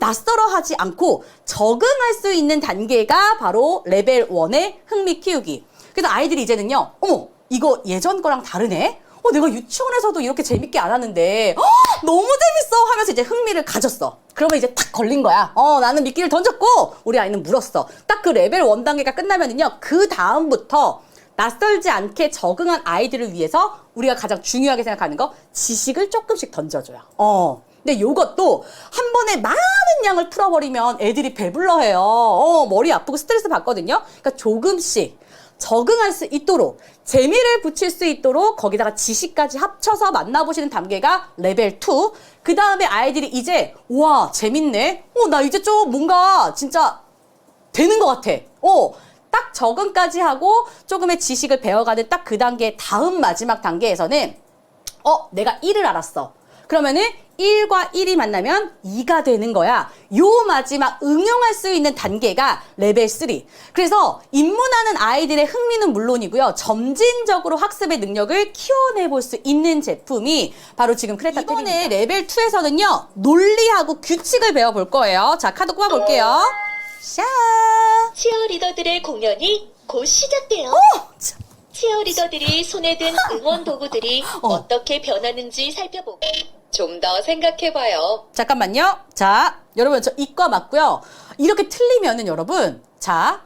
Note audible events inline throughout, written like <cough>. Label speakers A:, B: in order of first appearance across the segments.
A: 낯설어 하지 않고 적응할 수 있는 단계가 바로 레벨 1의 흥미 키우기. 그래서 아이들이 이제는요, 어머, 이거 예전 거랑 다르네? 어, 내가 유치원에서도 이렇게 재밌게 안 하는데, 헉, 너무 재밌어! 하면서 이제 흥미를 가졌어. 그러면 이제 딱 걸린 거야. 어, 나는 미끼를 던졌고, 우리 아이는 물었어. 딱 그 레벨 1 단계가 끝나면은요, 그 다음부터 낯설지 않게 적응한 아이들을 위해서 우리가 가장 중요하게 생각하는 거 지식을 조금씩 던져줘요. 어. 근데 요것도 한 번에 많은 양을 풀어버리면 애들이 배불러해요. 어, 머리 아프고 스트레스 받거든요. 그러니까 조금씩 적응할 수 있도록 재미를 붙일 수 있도록 거기다가 지식까지 합쳐서 만나보시는 단계가 레벨 2. 그 다음에 아이들이 이제 와 재밌네. 어 나 이제 좀 뭔가 진짜 되는 것 같아. 어, 딱 적응까지 하고 조금의 지식을 배워가는 딱 그 단계 다음 마지막 단계에서는 어, 내가 1을 알았어. 그러면은 1과 1이 만나면 2가 되는 거야. 요 마지막 응용할 수 있는 단계가 레벨 3. 그래서 입문하는 아이들의 흥미는 물론이고요. 점진적으로 학습의 능력을 키워내 볼 수 있는 제품이 바로 지금 크레타 이번에 레벨 2에서는요. 논리하고 규칙을 배워 볼 거예요. 자, 카드 꼽아 볼게요. 샤.
B: 치어리더들의 공연이 곧 시작돼요.
A: 자,
B: 치어리더들이 손에 든 응원 도구들이
A: 어.
B: 어. 떻게 변하는지 살펴보고 좀 더 생각해봐요.
A: 잠깐만요. 자, 여러분 저 이과 맞고요. 이렇게 틀리면은 여러분, 자,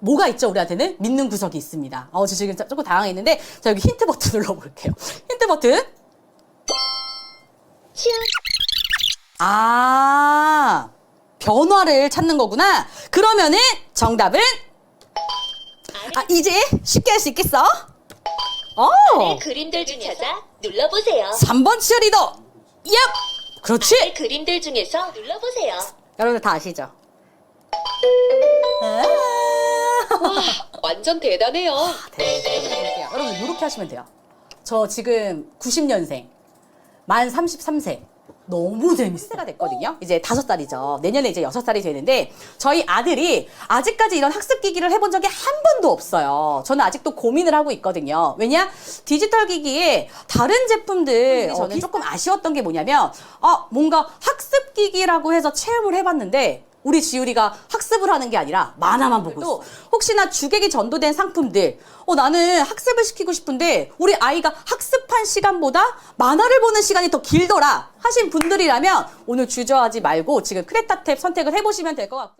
A: 뭐가 있죠? 우리한테는 믿는 구석이 있습니다. 어, 저 지금 조금 당황했는데, 자 여기 힌트 버튼 <laughs> 눌러볼게요. 힌트 버튼. 아, 변화를 찾는 거구나. 그러면은 정답은 아 이제 쉽게 할 수 있겠어? 어,
B: 의 그림들 중에서 눌러보세요.
A: 3번 치어리더. 얍. 그렇지.
B: 의 그림들 중에서 눌러보세요.
A: 여러분들 다 아시죠? 아.
B: 완전 대단해요.
A: 볼게요. 여러분 이렇게 하시면 돼요. 저 지금 90년생 만 33세 너무 재밌어 가 됐거든요. 이제 다섯 살이죠. 내년에 이제 여섯 살이 되는데 저희 아들이 아직까지 이런 학습 기기를 해본 적이 한 번도 없어요. 저는 아직도 고민을 하고 있거든요. 왜냐 디지털 기기에 다른 제품들 저는 조금 아쉬웠던 게 뭐냐면 아 뭔가 학습 기기라고 해서 체험을 해봤는데 우리 지율이가 학습을 하는 게 아니라 만화만 보고 있어. 혹시나 주객이 전도된 상품들, 어, 나는 학습을 시키고 싶은데 우리 아이가 학습한 시간보다 만화를 보는 시간이 더 길더라 하신 분들이라면 오늘 주저하지 말고 지금 크레타 탭 선택을 해보시면 될 것 같고요.